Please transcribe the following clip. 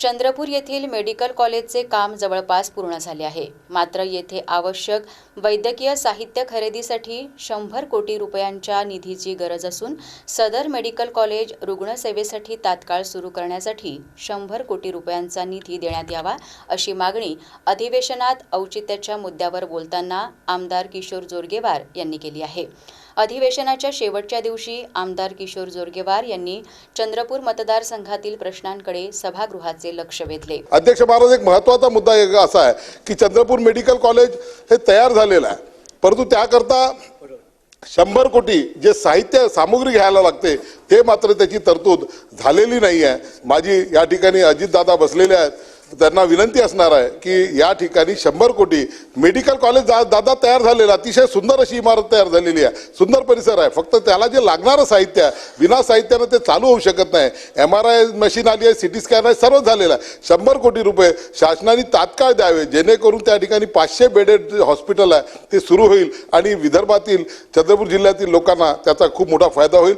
चंद्रपूर येथील मेडिकल कॉलेजचे काम जवळपास पूर्ण झाले आहे. मात्र येथे आवश्यक वैद्यकीय साहित्य खरेदीसाठी शंभर कोटी रुपयांच्या निधीची गरज असून सदर मेडिकल कॉलेज रुग्णसेवेसाठी तात्काळ सुरू करण्यासाठी शंभर कोटी रुपयांचा निधी देण्यात यावा अशी मागणी अधिवेशनात औचित्याच्या मुद्द्यावर बोलताना आमदार किशोर जोरगेवार यांनी केली आहे. अधिवेशनाच्या शेवटच्या दिवशी आमदार किशोर जोरगेवार यांनी चंद्रपूर मतदारसंघातील प्रश्नांकडे सभागृहाचे लक्ष वेधले. अध्यक्ष महाराज एक महत्त्वाचा मुद्दा एक असा आहे की चंद्रपूर मेडिकल कॉलेज हे तयार झालेलं आहे. परंतु त्याकरता शंभर कोटी जे साहित्य सामुग्री घ्यायला लागते ते मात्र त्याची तरतूद झालेली नाही आहे माझी या ठिकाणी अजितदादा बसलेले आहेत. त्यांना विनंती असणार आहे की या ठिकाणी शंभर कोटी मेडिकल कॉलेज जा- दादा तयार झालेलं अतिशय सुंदर अशी इमारत तयार झालेली आहे. सुंदर परिसर आहे. फक्त त्याला जे लागणारं साहित्य आहे विना साहित्यानं ते चालू होऊ शकत नाही. एम आर आय मशीन आली आहे सी टी स्कॅन आहे सर्व झालेलं आहे. शंभर कोटी रुपये शासनाने तात्काळ द्यावे जेणेकरून त्या ठिकाणी पाचशे बेडेड हॉस्पिटल आहे ते सुरू होईल. आणि विदर्भातील चंद्रपूर जिल्ह्यातील लोकांना त्याचा खूप मोठा फायदा होईल.